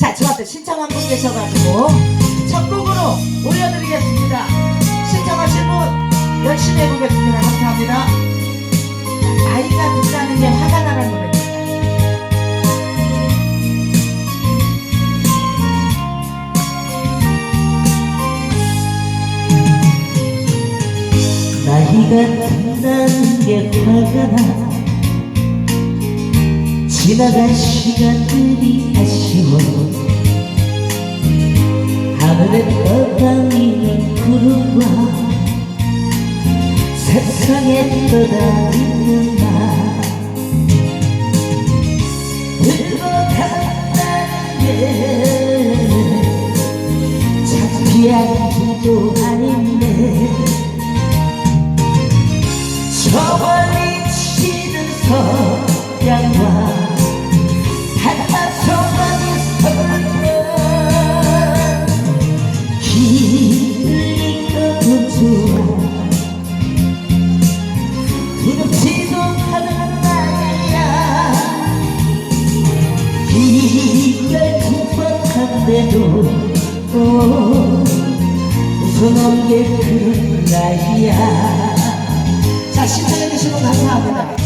자, 저한테 신청 한 분 계셔가지고 첫 곡으로 올려드리겠습니다. 신청하신 분 열심히 해보겠습니다. 감사합니다. 나이가 든다는 게 화가 나는 노래입니다. 나이가 든다는 게 화가 나 지나간 시간들이 아쉬워. 하늘에 떠다니는 구름과 세상에 떠다니는 나. 늙어간다는 게 창피한 일도 아닌데 저 멀리 치는 서양과 두번한데도 웃어 넘길 그런 나이야. 자 신청해주시면 감사합니다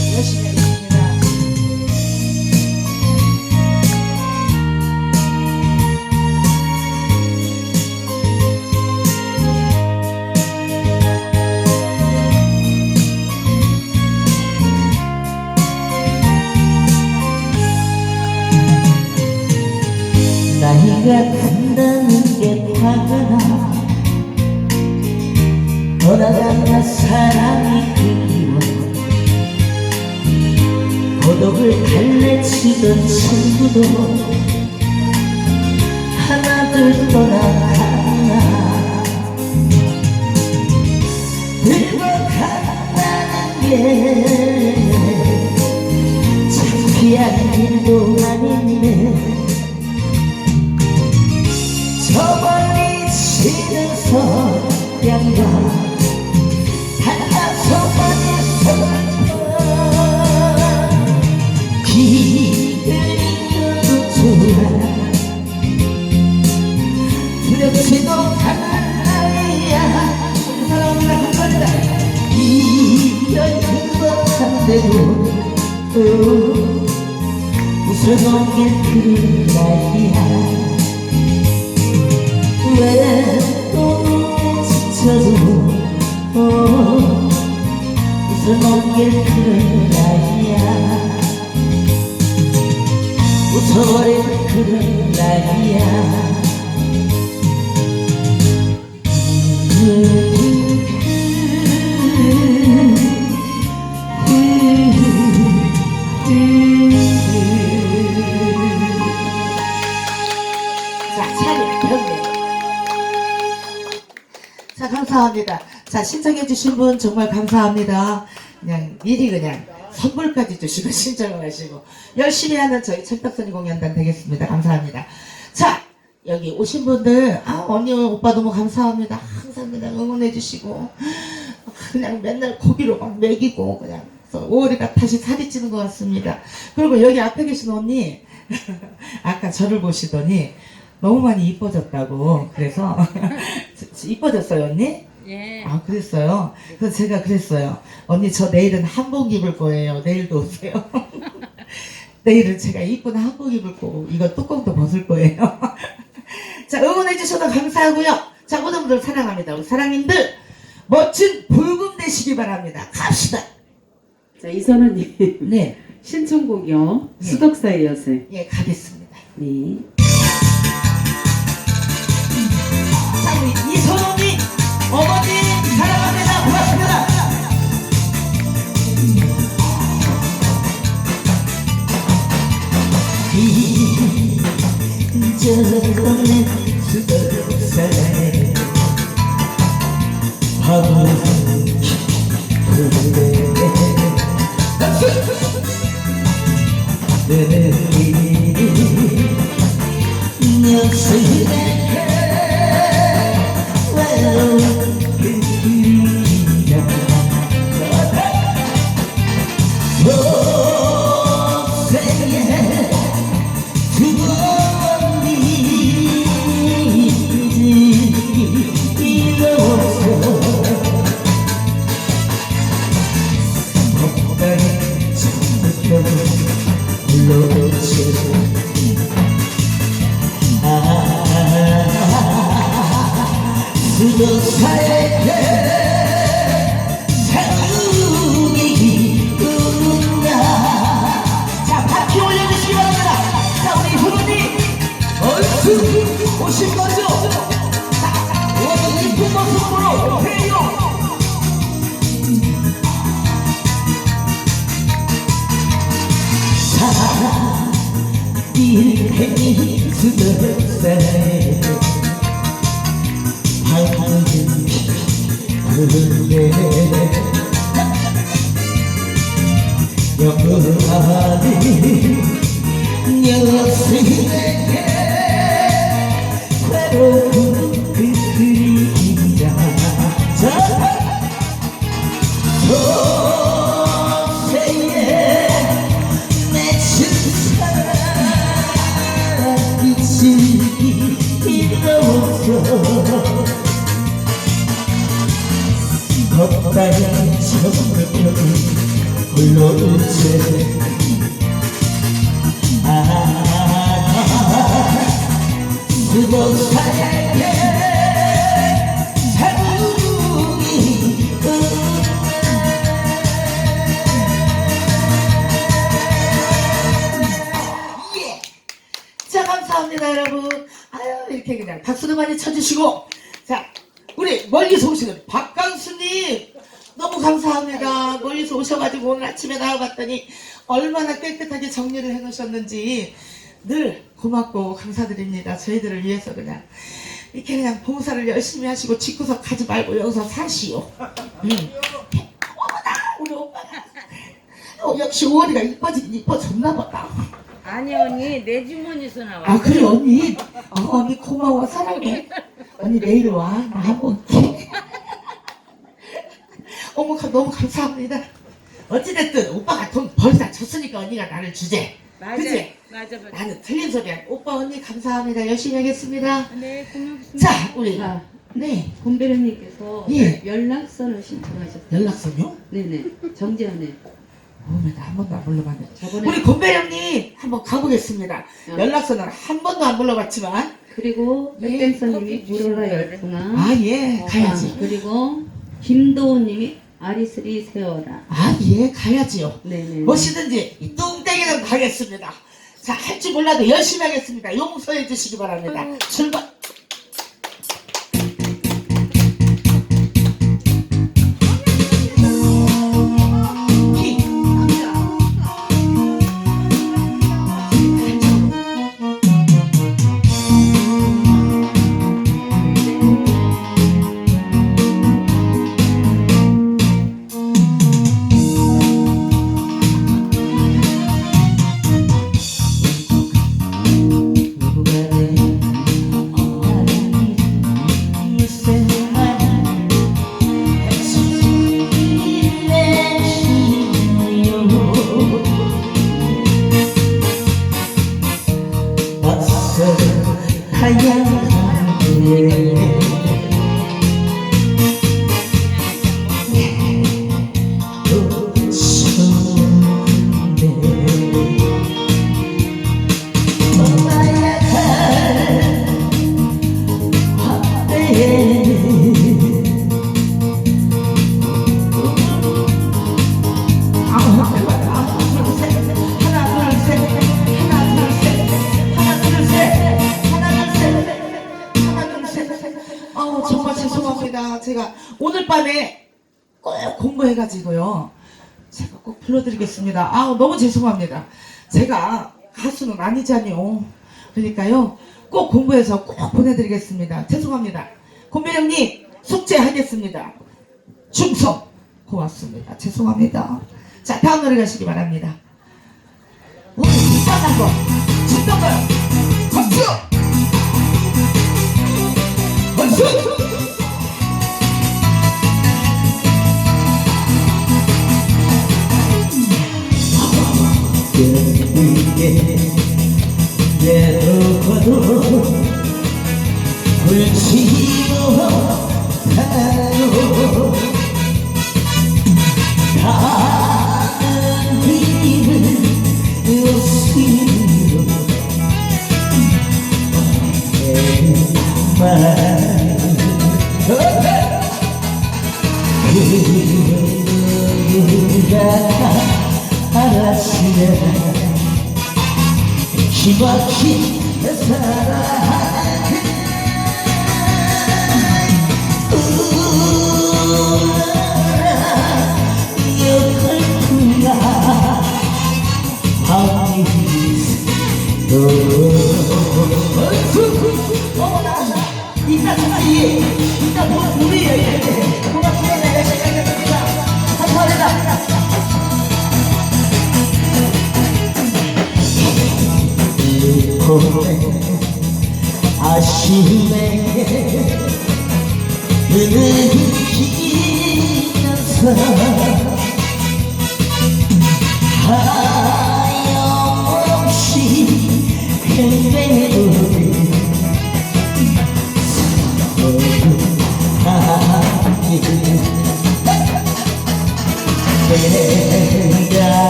나이가 든다는 게 화가 나? 떠나간 나 사랑이 그리워. 고독을 달래치던 친구도 하나둘 떠나가나? 늙어간다는 게 창피한 일도 아닌데 치는 서양과 바다서만 있어만 길을 잃어도 좋아 두렵지도 않은 나이야 사랑합니다 감사합니다. 이별 그것한데도 웃어 넘길 그 나이야. 왜 웃어 넘길 그런 나이야. 웃어버릴 그런 나이야. 감사합니다. 자, 신청해주신 분 정말 감사합니다. 그냥 미리 그냥 선물까지 주시고 신청을 하시고 열심히 하는 저희 철떡선이 공연단 되겠습니다. 감사합니다. 자, 여기 오신 분들, 아, 언니, 오빠 너무 감사합니다. 항상 그냥 응원해주시고, 그냥 맨날 고기로 막 먹이고, 그냥. 5월이가 다시 살이 찌는 것 같습니다. 그리고 여기 앞에 계신 언니, 아까 저를 보시더니 너무 많이 이뻐졌다고. 그래서, 이뻐졌어요, 언니? 예. 아, 그랬어요? 그래서 제가 그랬어요. 언니, 저 내일은 한복 입을 거예요. 내일도 오세요. 내일은 제가 이쁜 한복 입을 거고, 이거 뚜껑도 벗을 거예요. 자, 응원해 주셔서 감사하고요. 자, 모든 분들 사랑합니다. 우리 사랑님들, 멋진 불금 되시기 바랍니다. 갑시다. 자, 이선우님 네, 신청곡이요. 네. 수덕사의 여세. 예, 가겠습니다. 네. 자, 우리 이선호님, 어머니, 사랑합니다. 고맙습니다. 저번에 수덕사에 밤을 그대 기쁘냐 자 바퀴 올려주시기 바 오신 거죠 자 오늘 이쁜 오세요 일행이 수도사 그대 영원히 여생에게 외로운 이렇게 그냥 박수도 많이 쳐주시고. 자 우리 멀리서 오시는 박강수님 너무 감사합니다. 멀리서 오셔가지고 오늘 아침에 나와봤더니 얼마나 깨끗하게 정리를 해놓으셨는지 늘 고맙고 감사드립니다. 저희들을 위해서 그냥 이렇게 그냥 봉사를 열심히 하시고 집구석 가지 말고 여기서 사시오. 음. 어머나 우리 오빠가. 어, 역시 오월이가 이뻐지긴 이뻐졌나 보다 아니 언니 내 주머니에서 나와. 아 그래 언니 아 언니 고마워 사랑해 언니 내일 와나 한번 어머 가- 너무 감사합니다 어찌됐든 오빠가 돈 벌다 줬으니까 언니가 나를 주제 맞아. 그치? 맞아 맞아. 나는 틀린 소리야 오빠 언니 감사합니다 열심히 하겠습니다 네 고맙습니다. 자 우리 자, 네 곰배령님께서 예. 연락선을 신청하셨어요. 연락선요? 네네. 정재현의. 어머 나한 번도 안 불러봤네 저번에 우리 곰배령님 한번 가보겠습니다 어. 연락선을 한 번도 안 불러봤지만 그리고 예. 백댄서님이 물어라 열풍아. 아예 어, 가야지 그리고 김도훈님이 아리스리 세워라. 아 예 가야지요 네네. 무엇이든지 이 뚱땡이는 가겠습니다. 자, 할 줄 몰라도 열심히 하겠습니다. 용서해 주시기 바랍니다. 출발! 불러드리겠습니다. 아우 너무 죄송합니다. 제가 가수는 아니잖요. 그러니까요. 꼭 공부해서 꼭 보내드리겠습니다. 죄송합니다. 곰배령님 숙제하겠습니다. 충성. 고맙습니다. 죄송합니다. 자 다음 노래 가시기 바랍니다. 오늘 이상한 거. 진던 거요 박수! 박수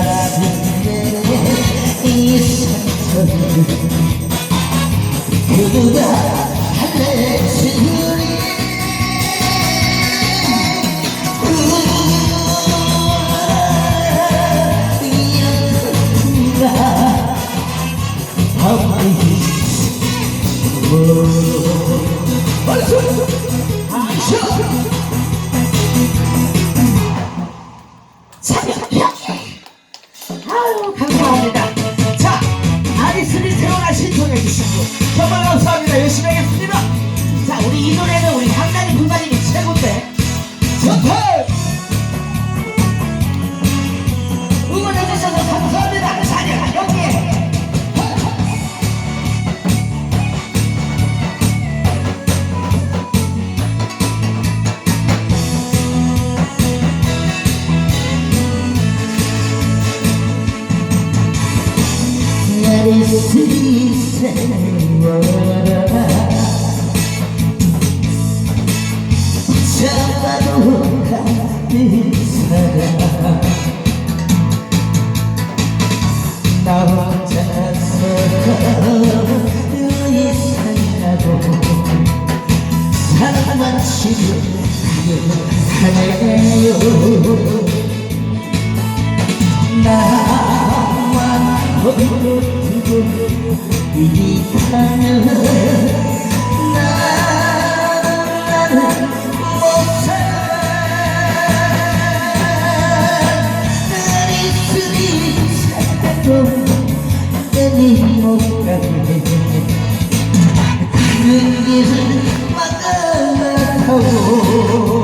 가슴에 이 상처를 누구나 Bravo! 사랑하시길 바래요 나와 허리로 두고 이 땅을 나는 못살 내 입술이 살도 내니 못 가네 다른 하고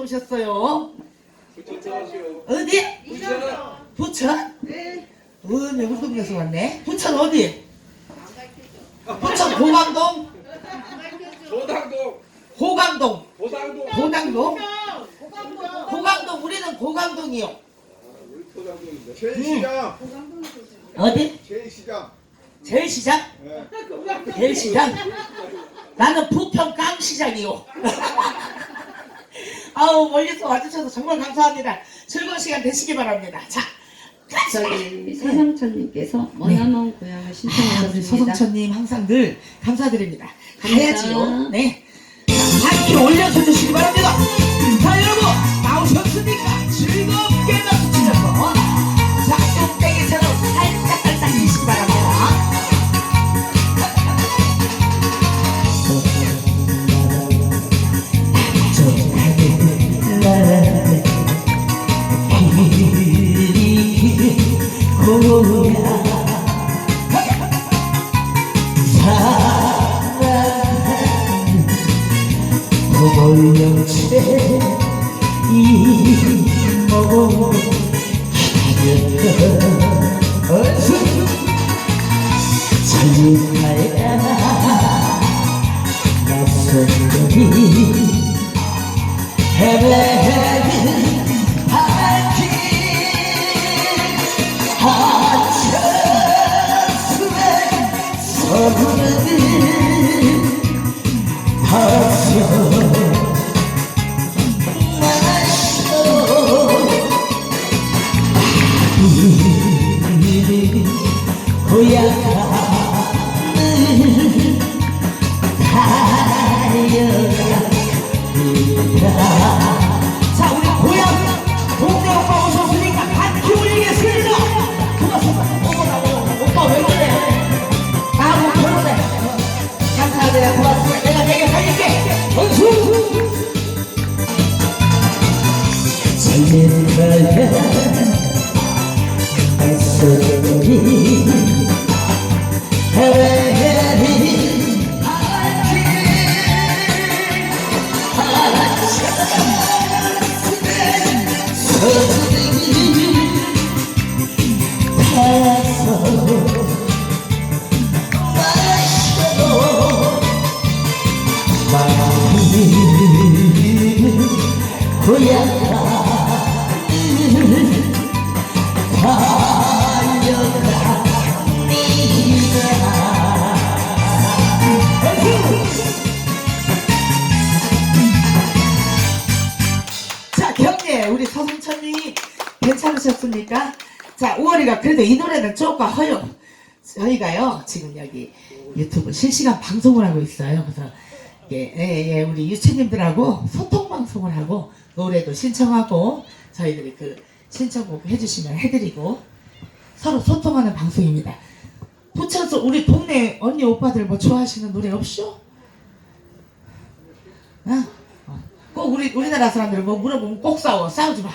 어디서 오셨어요? 어디? 부천? 네 어느 우동에서 왔네 부천 어디? 부천 고강동? 도당동 고강동 도당동 고강동? 고강동 우리는 고강동이요 제일시장 어디? 제일시장 제일시장? 예. 제일시장? 나는 부평 깡시장이요. 아우 멀리서 와주셔서 정말 감사합니다. 즐거운 시간 되시기 바랍니다. 자, 저기 서성천님께서 머나먼 고향을 아, 우리 신청하셨습니다. 서성천님 항상 늘 감사드립니다. 가야지요. 감사합니다. 네. 자, 한끼 올려서 주시기 바랍니다. 누구야 사랑한 호벌영체 이모고 가볍고 어서 살림하야 낯선 거리 헤매헤매 자, 자, 조금 허요. 저희가요 지금 여기 유튜브 실시간 방송을 하고 있어요. 그래서 예, 예, 예, 우리 유치님들하고 소통 방송을 하고 노래도 신청하고 저희들이 그 신청곡 해주시면 해드리고 서로 소통하는 방송입니다. 부천서 우리 동네 언니 오빠들 뭐 좋아하시는 노래 없쇼? 어? 어. 꼭 우리 우리나라 사람들 뭐 물어보면 꼭 싸워 싸우지 마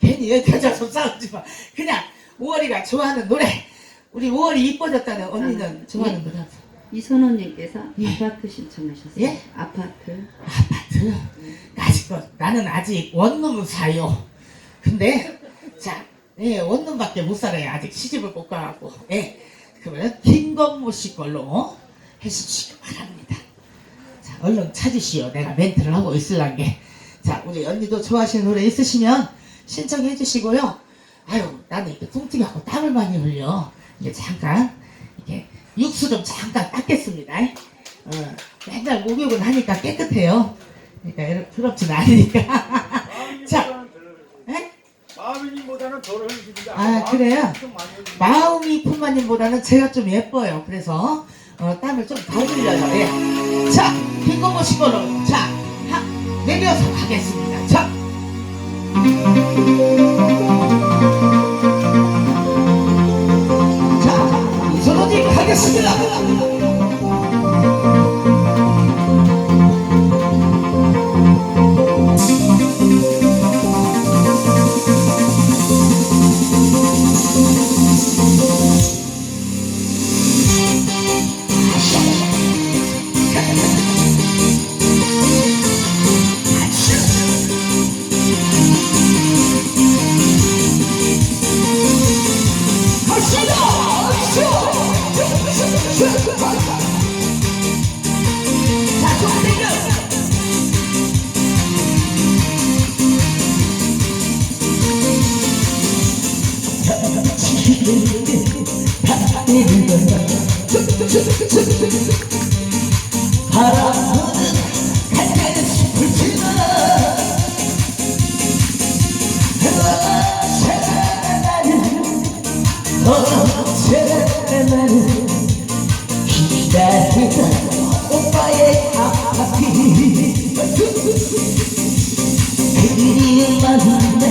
괜히 가져서 싸우지 마 그냥 5월이가 좋아하는 노래 우리 5월이 이뻐졌다는 언니는 좋아하는 노래 없어? 이선호님께서 예. 아파트 신청하셨어요. 예? 아파트. 아파트? 아직 뭐, 나는 아직 원룸 사요. 근데 자 예, 원룸밖에 못 살아요. 아직 시집을 못 가고. 예. 그러면 김건모 씨 걸로 해주시기 바랍니다. 자 얼른 찾으시오. 내가 멘트를 하고 있을란 게 자 우리 언니도 좋아하시는 노래 있으시면 신청해 주시고요. 아유 나는 이렇게 뚱뚱하고 땀을 많이 흘려 이게 잠깐 이렇게 육수 좀 잠깐 닦겠습니다 어, 맨날 목욕은 하니까 깨끗해요 그러니까 부럽진 않으니까 자 에? 마음이님보다는 덜 흘리는데 아, 그래요? 좀 많이 흘리는데. 마음이 품마님보다는 제가 좀 예뻐요. 그래서 어, 땀을 좀덜 흘려요. 예. 자, 씨 걸로 자 하, 내려서 가겠습니다. 자. 자, 이 사랑의 나는 기다리던 오빠의 앞이 그리운 마음